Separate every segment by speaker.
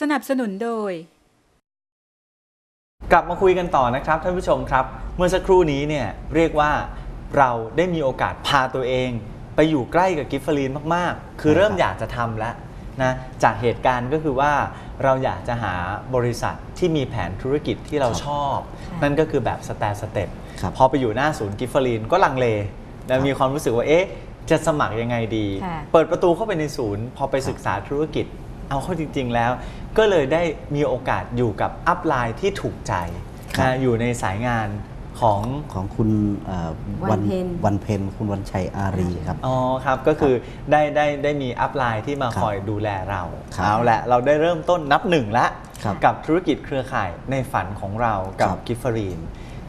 Speaker 1: สนับสนุนโดย
Speaker 2: กลับมาคุยกันต่อนะครับท่านผู้ชมครับ เมื่อสักครู่นี้เนี่ยเรียกว่าเราได้มีโอกาสพาตัวเอง ไปอยู่ใกล้กับกิฟเฟอรีนมากๆ คือเริ่มอยากจะทำแล้วนะจากเหตุการณ์ก็คือว่าเราอยากจะหาบริษัทที่มีแผนธุรกิจที่เราชอบ
Speaker 3: ค่ะ
Speaker 2: นั่นก็คือแบบสแตสเต็ป
Speaker 4: ครับ
Speaker 2: พอไปอยู่หน้าศูนย์กิฟเฟอรีนก็ลังเลและมีความรู้สึกว่าเอ๊ะจะสมัครยังไงดี
Speaker 3: ค่ะ
Speaker 2: เปิดประตูเข้าไปในศูนย์ พอไปศึกษาธุรกิจ เอาเข้าจริง ๆ แล้ว ก็เลยได้มีโอกาสอยู่กับอัพไลน์ที่ถูกใจ
Speaker 4: ครับ
Speaker 2: นะอยู่ในสายงานของ
Speaker 4: ของคุณเอ่อ
Speaker 3: วันเพ็ญ
Speaker 4: วันเพ็ญคุณวันชัยอารีครับ
Speaker 2: อ๋อครับก็คือได้ได้ได้มีอัพไลน์ที่มา
Speaker 4: ครับ
Speaker 2: คอยดูแลเรา
Speaker 4: ครับ
Speaker 2: เอาละเราได้เริ่มต้นนับหนึ่งละ
Speaker 4: ครับ
Speaker 2: กับธุรกิจเครือข่ายในฝันของเรากับ
Speaker 4: ครับ
Speaker 2: กิฟเฟอรีน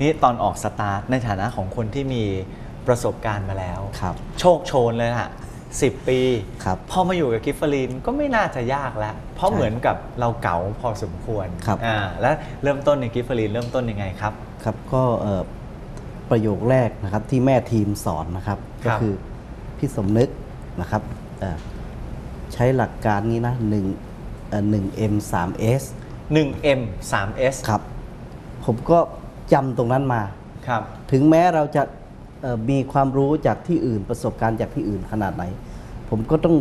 Speaker 2: นี่ตอนออกสตาร์ทในฐานะของคนที่มีประสบการณ์มาแล้ว
Speaker 4: ครับ
Speaker 2: โชคโชนเลยฮะ สิปี
Speaker 4: ครับ
Speaker 2: พอมาอยู่กับกิฟเฟอรีนก็ไม่น่าจะยากแล้ว เพราะ
Speaker 4: ใช่
Speaker 2: เหมือนกับเราเก๋าพอสมควร
Speaker 4: ครับ
Speaker 2: อ่าแล้วเริ่มต้นในกิฟเฟอรีนเริ่มต้นยังไงครับ
Speaker 4: ครับก็เอ่อประโยคแรกนะครับที่แม่ทีมสอนนะครับ
Speaker 2: ครั
Speaker 4: ก็
Speaker 2: บ
Speaker 4: คือพี่สมนึกนะครับเอ่อใช้หลักการนี้นะหนึ่งเอ่อหนึ่ง M 3 S
Speaker 2: 1M 3S
Speaker 4: ครับ ผมก็จำตรงนั้นมา
Speaker 2: ครับ
Speaker 4: ถึงแม้เราจะเอ่อ มีความรู้จากที่อื่นประสบการณ์จากที่อื่นขนาดไหน ผมก็ต้อง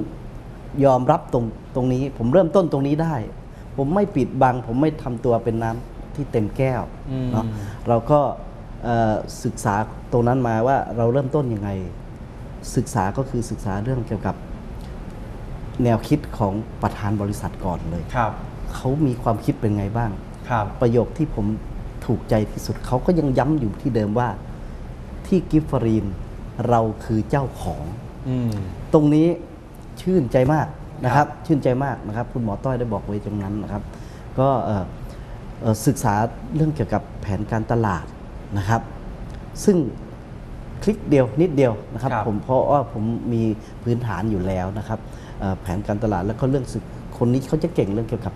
Speaker 4: ยอมรับตรงตรงนี้ ผมเริ่มต้นตรงนี้ได้ ผมไม่ปิดบัง ผมไม่ทำตัวเป็นน้ำที่เต็มแก้ว
Speaker 2: อืม
Speaker 4: เนาะเราก็เอ่อศึกษาตรงนั้นมาว่าเราเริ่มต้นยังไง ศึกษาก็คือศึกษาเรื่องเกี่ยวกับแนวคิดของประธานบริษัทก่อนเลย
Speaker 2: ครับ
Speaker 4: เขามีความคิดเป็นไงบ้าง
Speaker 2: ครับ
Speaker 4: ประโยคที่ผมถูกใจที่สุดเขาก็ยังย้ำอยู่ที่เดิมว่า ที่กิฟฟารีนเราคือเจ้าของ
Speaker 2: อืม
Speaker 4: ตรงนี้ชื่นใจมากนะครับ ชื่นใจมากนะครับ คุณหมอต้อยได้บอกไว้ตรงนั้นนะครับ ก็เอ่อเอ่อศึกษาเรื่องเกี่ยวกับแผนการตลาดนะครับ ซึ่งคลิกเดียวนิดเดียวนะครับ
Speaker 2: ครับ
Speaker 4: ผมเพราะว่าผมมีพื้นฐานอยู่แล้วนะครับเอ่อแผนการตลาดแล้วก็เรื่องสึกคนนี้เขาจะเก่งเรื่องเกี่ยวกับ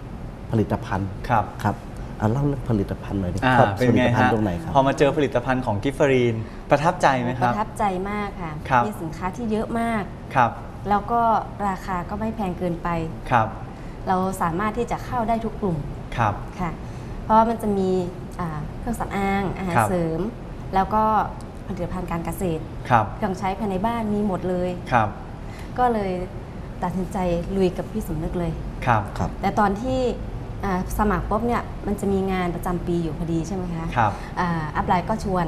Speaker 4: ผลิตภัณฑ์
Speaker 2: ครับ
Speaker 4: ครับเอาเล่าเรื่องผลิตภัณฑ์หน่อยดิ
Speaker 2: อ่า
Speaker 4: ชอบ
Speaker 2: เป็น
Speaker 4: ผลิ
Speaker 2: ไง
Speaker 4: ตภัณ
Speaker 2: ฮะ
Speaker 4: ฑ์ตรงไหนครับ
Speaker 2: พอมาเจอผลิตภัณฑ์ของกิฟเฟอรีนประทับใจไหมค
Speaker 3: ป
Speaker 2: รับ
Speaker 3: ระทับใจมากค่ะ
Speaker 2: ครับ
Speaker 3: มีสินค้าที่เยอะมาก
Speaker 2: ครับ
Speaker 3: แล้วก็ราคาก็ไม่แพงเกินไป
Speaker 2: ครับ
Speaker 3: เราสามารถที่จะเข้าได้ทุกกลุ่ม
Speaker 2: ครับ
Speaker 3: ค่ะ เพราะว่ามันจะมีอ่าเครื่องสำอางอาหาร
Speaker 2: ครับ
Speaker 3: เสริม แล้วก็ผลิตภัณฑ์การเกษตร
Speaker 2: ครับ
Speaker 3: เครื่องใช้ภายในบ้านมีหมดเลย
Speaker 2: ครับ
Speaker 3: ก็เลยตัดสินใจลุยกับพี่สมนึกเลย
Speaker 2: ครับ
Speaker 4: ครับ
Speaker 3: แต่ตอนที่อ่า สมัครปุ๊บเนี่ยมันจะมีงานประจำปีอยู่พอดีใช่ไหมคะ
Speaker 2: ครับ
Speaker 3: อ่าอัพไลน์ก็ชวน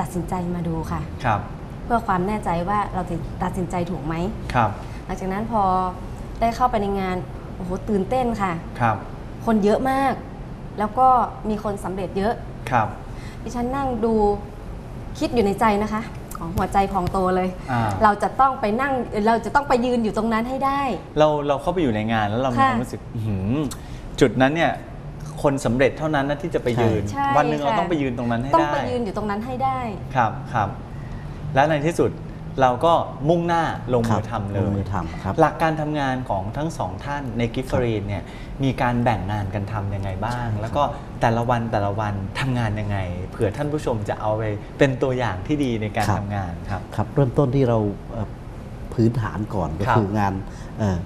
Speaker 3: ตัดสินใจมาดูค่ะ
Speaker 2: ครับ
Speaker 3: เพื่อความแน่ใจว่าเราจะตัดสินใจถูกไหม
Speaker 2: ครับ
Speaker 3: หลังจากนั้นพอได้เข้าไปในงานโอ้โหตื่นเต้นค่ะ
Speaker 2: ครับ
Speaker 3: คนเยอะมาก แล้วก็มีคนสำเร็จเยอะ
Speaker 2: ครับ
Speaker 3: ดิฉันนั่งดูคิดอยู่ในใจนะคะ ของหัวใจพองโตเลย
Speaker 2: อ่า
Speaker 3: เราจะต้องไปนั่งเราจะต้องไปยืนอยู่ตรงนั้นให้ได้
Speaker 2: เราเราเข้าไปอยู่ในงานแล้วเรามี
Speaker 3: ค่ะ
Speaker 2: ความรู้สึกอื้อหือ จุดนั้นเนี่ยคนสำเร็จเท่านั้นนะที่จะไปยืน
Speaker 3: ใช่
Speaker 2: วันหนึ่งเรา
Speaker 3: ค่ะ
Speaker 2: ต้องไปยืนตรงนั้นให้
Speaker 3: ต้อง
Speaker 2: ได้
Speaker 3: ไปยืนอยู่ตรงนั้นให้ได้
Speaker 2: ครับครับ และในที่สุดเราก็มุ่งหน้าลง
Speaker 4: ครั
Speaker 2: มื
Speaker 4: บ
Speaker 2: อทำเล
Speaker 4: ลง
Speaker 2: ย
Speaker 4: มือทำครับ
Speaker 2: หลักการทำงานของทั้งสองท่านในกิฟฟรีนเนี่ยมีการแบ่งงานกันทำยังไงบ้าง แล้วก็แต่ละวันแต่ละวันทำงานยังไง เผื่อท่านผู้ชมจะเอาไปเป็นตัวอย่างที่ดีในการ
Speaker 4: ครับ
Speaker 2: ทำงานครับ
Speaker 4: ครับเริ่มต้นที่เราเอ่อพื้นฐานก่อนก็
Speaker 2: ครับ
Speaker 4: คืองานเอ่อ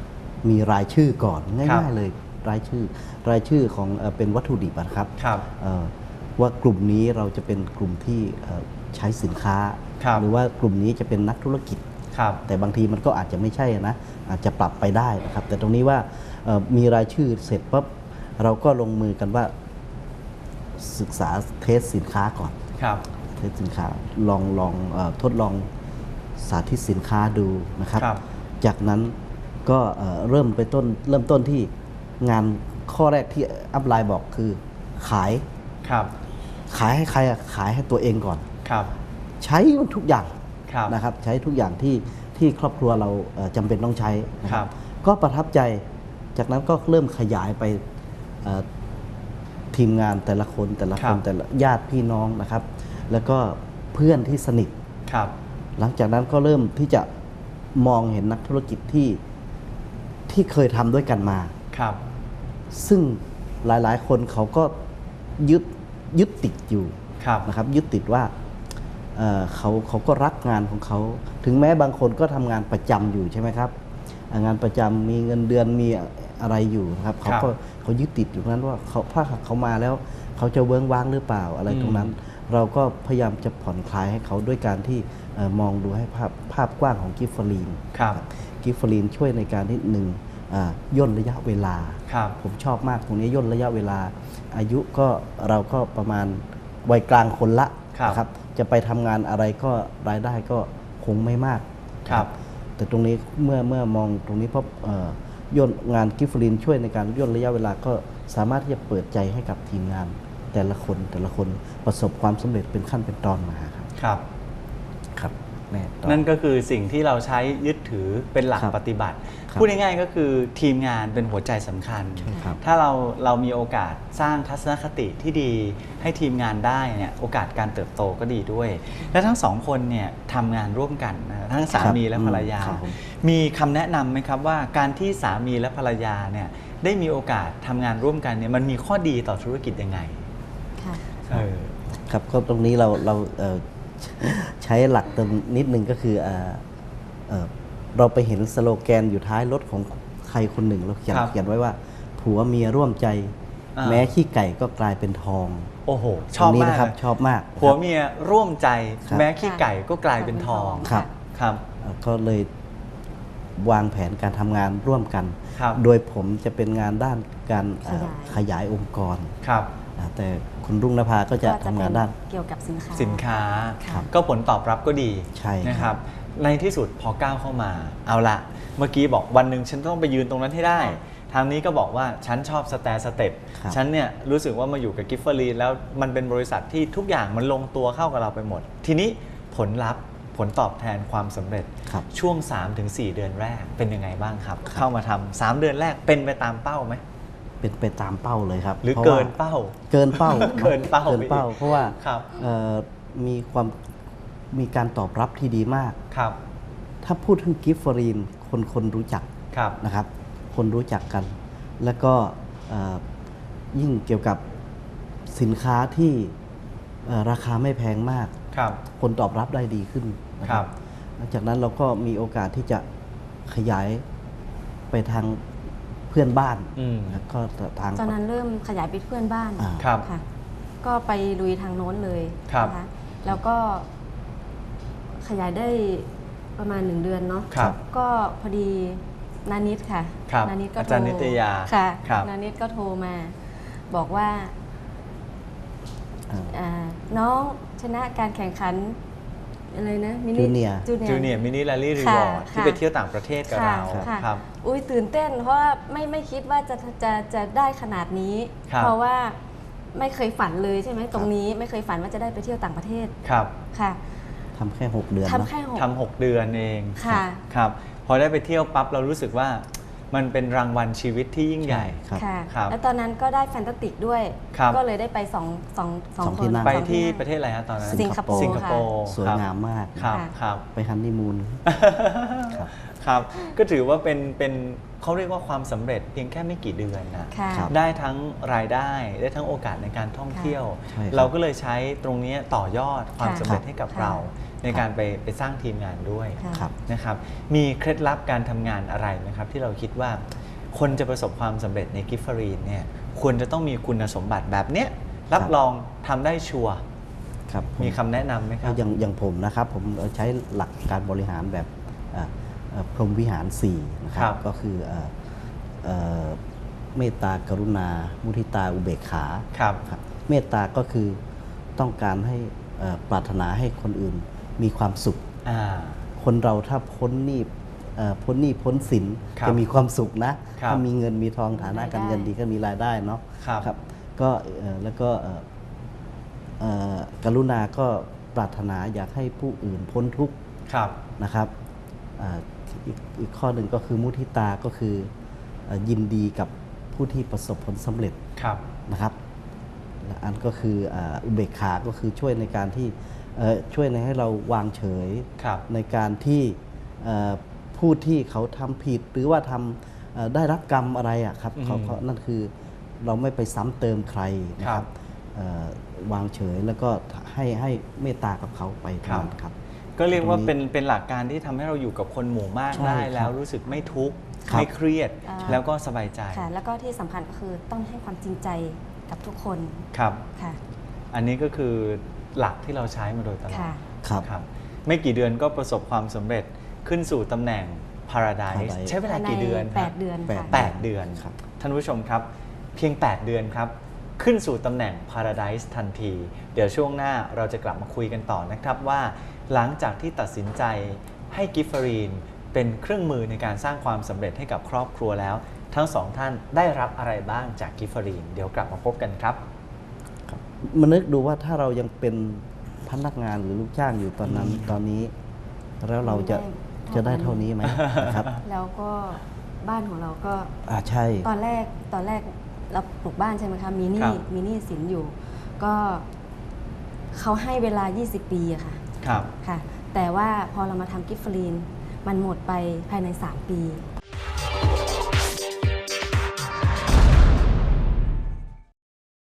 Speaker 4: มีรายชื่อก่อน
Speaker 2: ครั
Speaker 4: ง่าย
Speaker 2: บ
Speaker 4: ๆเลย รายชื่อ รายชื่อของเอ่อเป็นวัตถุดิบอะนะครับ
Speaker 2: ครับ
Speaker 4: เอ่อว่ากลุ่มนี้เราจะเป็นกลุ่มที่เอ่อใช้สินค้า
Speaker 2: ครับ
Speaker 4: หรือว่ากลุ่มนี้จะเป็นนักธุรกิจ
Speaker 2: ครับ
Speaker 4: แต่บางทีมันก็อาจจะไม่ใช่นะอาจจะปรับไปได้นะครับ แต่ตรงนี้ว่าเอ่อมีรายชื่อเสร็จปั๊บเราก็ลงมือกันว่าศึกษาเทสสินค้าก่อน
Speaker 2: ครับ
Speaker 4: เทสสินค้าลองลองเออทดลองสาธิตสินค้าดูนะครับ
Speaker 2: ครับ
Speaker 4: จากนั้นก็เอ่อเริ่มไปต้นเริ่มต้นที่ งานข้อแรกที่อัพไลน์บอกคือขาย
Speaker 2: ครับ
Speaker 4: ขายให้ใครอะขายให้ตัวเองก่อน
Speaker 2: ครับ
Speaker 4: ใช้มันทุกอย่าง
Speaker 2: ครับ
Speaker 4: นะครับ ใช้ทุกอย่างที่ที่ครอบครัวเราเอ่อจำเป็นต้องใช้นะค
Speaker 2: ครั
Speaker 4: รับ
Speaker 2: บ
Speaker 4: ก็ประทับใจ จากนั้นก็เริ่มขยายไปเอ่อทีมงานแต่ละคนแต่ละคนแต่ละญาติพี่น้องนะครับ แล้วก็เพื่อนที่สนิท
Speaker 2: ครับ
Speaker 4: หลังจากนั้นก็เริ่มที่จะมองเห็นนักธุรกิจที่ที่เคยทำด้วยกันมา
Speaker 2: ครับ
Speaker 4: ซึ่งหลายๆ คนเขาก็ยึดยึดติดอยู่
Speaker 2: ครับ
Speaker 4: นะครับยึดติดว่าเอ่อเขาเขาก็รักงานของเขา ถึงแม้บางคนก็ทำงานประจำอยู่ใช่ไหมครับอ่างานประจำมีเงินเดือนมีอะไรอยู่นะครับเขา
Speaker 2: ครับ
Speaker 4: ก็เขายึดติดอยู่นั้นว่าเขาถ้าหากเขามาแล้ว เขาจะเวิ้งว้างหรือเปล่าอะไรตรงนั้น เราก็พยายามจะผ่อนคลายให้เขาด้วยการที่เอ่อมองดูให้ภาพภาพกว้างของกิฟเฟอรีน
Speaker 2: ครับ
Speaker 4: กิฟเฟอรีนช่วยในการที่หนึ่งอ่า ย่นระยะเวลา
Speaker 2: ครับ
Speaker 4: ผมชอบมากตรงนี้ย่นระยะเวลา อายุก็เราก็ประมาณวัยกลางคนละ
Speaker 2: ครับ
Speaker 4: นะครับจะไปทำงานอะไรก็รายได้ก็คงไม่มาก
Speaker 2: ครับ
Speaker 4: แต่ตรงนี้เมื่อเมื่อมองตรงนี้เพราะเอ่อย่นงานกิฟฟลินช่วยในการย่นระยะเวลาก็สามารถที่จะเปิดใจให้กับทีมงาน แต่ละคนแต่ละคนประสบความสำเร็จเป็นขั้นเป็นตอนมาครับ
Speaker 2: ครับ
Speaker 4: ครับแม่ต่อ
Speaker 2: นั่นก็คือสิ่งที่เราใช้ยึดถือเป็นหลัก
Speaker 4: ครับ
Speaker 2: ปฏิบัติ
Speaker 4: ครับ
Speaker 2: พูดง่ายๆก็คือทีมงานเป็นหัวใจสำคัญ
Speaker 4: ใช่ครับ
Speaker 2: ถ้าเราเรามีโอกาสสร้างทัศนคติที่ดีให้ทีมงานได้เนี่ยโอกาสการเติบโตก็ดีด้วย และทั้งสองคนเนี่ยทำงานร่วมกันนะทั้งสามีและภรรยา
Speaker 4: ครับผม
Speaker 2: มีคำแนะนำไหมครับว่าการที่สามีและภรรยาเนี่ยได้มีโอกาสทำงานร่วมกันเนี่ยมันมีข้อดีต่อธุรกิจยังไง
Speaker 3: ค่ะ
Speaker 2: เออ
Speaker 4: ครับก็ตรงนี้เราเราเอ่อ ใช้หลักเติมนิดนึงก็คือเอ่อเอ่อเราไปเห็นสโลแกนอยู่ท้ายรถของใครคนหนึ่งเราเขียน
Speaker 2: ครับ
Speaker 4: เขียนไว้ว่า ผัวเมียร่วมใจ
Speaker 2: อ่า
Speaker 4: แม้ขี้ไก่ก็กลายเป็นทอง
Speaker 2: โอ้โหช
Speaker 4: ตร
Speaker 2: อบ
Speaker 4: งนี้
Speaker 2: มาก
Speaker 4: นะครับ
Speaker 2: เลย
Speaker 4: ชอบมากนะครับ
Speaker 2: ผัวเมียร่วมใจ
Speaker 4: ครับ
Speaker 2: แม้ขี้ไก่ก็กลายเป็นทอง
Speaker 4: ครับ
Speaker 2: ครับ
Speaker 4: เอ่อก็เลยวางแผนการทำงานร่วมกัน
Speaker 2: ครับ
Speaker 4: โดยผมจะเป็นงานด้านการเอ่อ
Speaker 3: ขยาย
Speaker 4: ขยายองค์กร
Speaker 2: ครับ
Speaker 4: นะแต่คุณรุ่งนภาก็จะทำงานด้าน
Speaker 3: เกี่ยวกับสินค้า
Speaker 2: สินค้า
Speaker 3: ครับ
Speaker 2: ก็ผลตอบรับก็ดี
Speaker 4: ใช่ครับ
Speaker 2: นะครับ ในที่สุดพอก้าวเข้ามา เอาละเมื่อกี้บอกวันหนึ่งฉันต้องไปยืนตรงนั้นให้ได้ ทางนี้ก็บอกว่าฉันชอบสแตสเต็ป
Speaker 4: ครับ
Speaker 2: ฉันเนี่ยรู้สึกว่ามาอยู่กับกิฟเฟอรีแล้วมันเป็นบริษัทที่ทุกอย่างมันลงตัวเข้ากับเราไปหมด ทีนี้ผลลัพธ์ผลตอบแทนความสำเร็จ
Speaker 4: ครับ
Speaker 2: ช่วง 3-4 เดือนแรกเป็นยังไงบ้างครับ เข้ามาทำสามเดือนแรกเป็นไปตามเป้าไหม
Speaker 4: เป็นไปตามเป้าเลยครับ
Speaker 2: หรือ
Speaker 4: พาะ
Speaker 2: เกิ
Speaker 4: ว่า
Speaker 2: นเป้า
Speaker 4: เกินเป้า
Speaker 2: เกินเป้า
Speaker 4: เกินเป้า
Speaker 2: ไปอีก
Speaker 4: เพราะว่า
Speaker 2: ครับ
Speaker 4: เอ่อมีความมีการตอบรับที่ดีมาก
Speaker 2: ครับ
Speaker 4: ถ้าพูดถึงกิฟฟอรีนคนคนรู้จัก
Speaker 2: ครับ
Speaker 4: นะครับ คนรู้จักกัน แล้วก็เอ่อยิ่งเกี่ยวกับสินค้าที่เอ่อราคาไม่แพงมาก
Speaker 2: ครับ
Speaker 4: คนตอบรับได้ดีขึ้นนะค
Speaker 2: ครั
Speaker 4: รับบหลังจากนั้นเราก็มีโอกาสที่จะขยายไปทางเพื่อนบ้าน
Speaker 2: อืม
Speaker 4: แล้วก็ทาง
Speaker 3: ตอนนั้นเริ่มขยายไปเพื่อนบ้าน
Speaker 4: อ่า
Speaker 2: ครับ
Speaker 3: ค่ะ ก็ไปลุยทางโน้นเลย
Speaker 2: ครับ
Speaker 3: นะคะแล้วก็ขยายได้ประมาณหนึ่งเดือนเนาะ
Speaker 2: ครับ
Speaker 3: ก็พอดีนานิดค่ะ
Speaker 2: ครับ
Speaker 3: นานิดก็
Speaker 2: อา
Speaker 3: โทร
Speaker 2: จารย์นิตยา
Speaker 3: ค่ะ
Speaker 2: ครับ
Speaker 3: นานิดก็โทรมา บอกว่า
Speaker 4: อ่า
Speaker 3: อ่าน้องชนะการแข่งขัน อะไรนะมินิ
Speaker 4: Junior
Speaker 3: จูเนีย
Speaker 2: จูเนียร์ มินิ r า l ี y รี
Speaker 3: ค่ะ
Speaker 2: วอร์ดที่
Speaker 3: ค่ะ
Speaker 2: ไปเที่ยวต่างประเทศกับ
Speaker 3: ค่ะ
Speaker 2: เรา
Speaker 3: ค่ะ
Speaker 2: ครับ
Speaker 3: อุ้ยตื่นเต้น เพราะว่าไม่ไม่คิดว่าจะจะจะได้ขนาดนี้
Speaker 2: ครับ
Speaker 3: เพราะว่าไม่เคยฝันเลยใช่ไหมตรงนี้ไม่เคยฝันว่าจะได้ไปเที่ยวต่างประเทศ
Speaker 2: ครับ
Speaker 3: ค่ะ
Speaker 4: ทำแค่ 6 เดือน
Speaker 3: ทำ
Speaker 4: เนอะ
Speaker 3: แค่หก
Speaker 2: ทำหกเดือนเอง
Speaker 3: ค่ะ
Speaker 2: ครับ พอได้ไปเที่ยวปั๊บเรารู้สึกว่า มันเป็นรางวัลชีวิตที่ยิ่งใหญ่
Speaker 4: ครับ
Speaker 3: ค่ะ
Speaker 2: ครับ
Speaker 3: แล้วตอนนั้นก็ได้แฟนตาติกด้วย
Speaker 2: ครับ
Speaker 3: ก็เลยได้ไปสองสองสอง
Speaker 4: สอง
Speaker 3: ค
Speaker 4: ที่
Speaker 3: น
Speaker 4: นั่ง
Speaker 2: ไป
Speaker 3: สอง
Speaker 2: ที่
Speaker 3: นั่ง
Speaker 2: ประเทศอะไรฮะตอนนั้น
Speaker 3: สิงคโปร์
Speaker 2: สิงคโปร์
Speaker 4: สวย
Speaker 2: ครับ
Speaker 4: งามมาก
Speaker 2: ครับ
Speaker 3: ค่ะ
Speaker 2: ครับ
Speaker 4: ไปฮันนีมูน ครับ
Speaker 2: ครับ ก็ถือว่าเป็นเป็นเขาเรียกว่าความสำเร็จเพียงแค่ไม่กี่เดือนนะ
Speaker 3: ค่ะ
Speaker 4: ครับ
Speaker 2: ได้ทั้งรายได้ได้ทั้งโอกาสในการท่องเที่ยว
Speaker 4: ใช่ครับ
Speaker 2: เราก็เลยใช้ตรงนี้ต่อยอดความ
Speaker 3: ค่ะ
Speaker 2: สำเร็จให้กับ
Speaker 3: ค่ะ
Speaker 2: เรา ในการไปไปสร้างทีมงานด้วย
Speaker 3: ค่ะ
Speaker 4: ครับ
Speaker 2: นะครับมีเคล็ดลับการทำงานอะไรไหมครับที่เราคิดว่าคนจะประสบความสำเร็จในกิฟฟรีนเนี่ยควรจะต้องมีคุณสมบัติแบบเนี้ยรับ
Speaker 4: ครับ
Speaker 2: รองทำได้ชัวร์
Speaker 4: ครับผ
Speaker 2: มีคำแนะนำไหมครับ
Speaker 4: อย่างอย่างผมนะครับผมใช้หลักการบริหารแบบเอ่อเอ่อ พรหมวิหาร4นะครั
Speaker 2: ครับบ
Speaker 4: ก็คือเอ่อเอ่อเมตตากรุณา มุทิตาอุเบกขา
Speaker 2: ครับ
Speaker 4: ครับเมตตาก็คือต้องการให้เอ่อปรารถนาให้คนอื่นมีความสุข
Speaker 2: อ่า
Speaker 4: คนเราถ้าพ้นหนี้เอ่อพ้นหนี้พ้นสิน
Speaker 2: ครับ
Speaker 4: จะมีความสุขนะ
Speaker 2: ครับ
Speaker 4: ถ้ามีเงินมีทองฐานะ
Speaker 3: รายได้
Speaker 4: การเงินดีก็มีรายได้เนาะ
Speaker 2: ครับ
Speaker 4: ก็เอ่อแล้วก็เอ่อเอ่อกรุณาก็ปรารถนาอยากให้ผู้อื่นพ้นทุกข์
Speaker 2: ครับนะครับ
Speaker 4: อ่าอีกอีกข้อหนึ่งก็คือมุทิตาก็คือเอ่อยินดีกับผู้ที่ประสบผลสำเร็จ
Speaker 2: ครับ
Speaker 4: นะครับและอันก็คืออ่าอุเบกขาก็คือช่วยในการที่เอ่อช่วยในให้เราวางเฉย
Speaker 2: ครับ
Speaker 4: ในการที่เอ่อผู้ที่เขาทำผิดหรือว่าทำเอ่อได้รับกรรมอะไรอะครับ
Speaker 2: อืม
Speaker 4: เขาเขานั่นคือเราไม่ไปซ้ำเติมใครนะค
Speaker 2: ครั
Speaker 4: รับบเอ่อวางเฉยแล้วก็ให้ให้เมตตากับเขาไปเท่านั้นครับ
Speaker 2: ก็เรียกว่า
Speaker 4: ตรงนี้
Speaker 2: เป็นเป็นหลักการที่ทำให้เราอยู่กับคนหมู่มาก
Speaker 4: ใช่
Speaker 2: ได้
Speaker 4: ครับ
Speaker 2: แล้วรู้สึกไม่ทุกข์
Speaker 4: ครับ
Speaker 2: ไม่เครียด
Speaker 3: อ่า
Speaker 2: แล้วก็สบายใจ
Speaker 3: ค่ะ แล้วก็ที่สำคัญก็คือต้องให้ความจริงใจกับทุกคน
Speaker 2: ครับ
Speaker 3: ค่ะ
Speaker 2: อันนี้ก็คือหลักที่เราใช้มาโดยตลอด
Speaker 3: ค่ะ
Speaker 4: ครับ
Speaker 2: ครับ ไม่กี่เดือนก็ประสบความสำเร็จขึ้นสู่ตำแหน่ง Paradise
Speaker 4: Paradise
Speaker 2: ใช้เวลากี่เดือน
Speaker 3: ภายใน
Speaker 2: ครับ
Speaker 3: แปดเดือน
Speaker 4: แปด
Speaker 3: ค่ะ
Speaker 2: แปดเดือน
Speaker 4: ครับ
Speaker 2: ท่านผู้ชมครับ เพียง 8 เดือนครับ ขึ้นสู่ตำแหน่ง Paradise ทันที เดี๋ยวช่วงหน้าเราจะกลับมาคุยกันต่อนะครับว่า หลังจากที่ตัดสินใจให้กิฟฟรีนเป็นเครื่องมือในการสร้างความสำเร็จให้กับครอบครัวแล้ว ทั้งสองท่านได้รับอะไรบ้างจากกิฟฟรีนเดี๋ยวกลับมาพบกันครับ
Speaker 4: มานึกดูว่าถ้าเรายังเป็นพนักงานหรือลูกจ้างอยู่ตอนนั้นตอนนี้ แล้วเราจะ
Speaker 3: ไม่ได้
Speaker 4: จะได้เท่านี้ไหมนะครับ
Speaker 3: แล้วก็บ้านของเราก็
Speaker 4: อ่าใช่
Speaker 3: ตอนแรกตอนแรก เราปลูกบ้านใช่ไหมคะมีห
Speaker 2: ครั
Speaker 3: นี้
Speaker 2: บ
Speaker 3: มีหนี้สินอยู่ ก็เขาให้เวลา 20 ปีอะค่ะ
Speaker 2: ครับ
Speaker 3: ค่ะ แต่ว่าพอเรามาทำกิฟต์ฟรีน มันหมดไปภายใน 3 ปี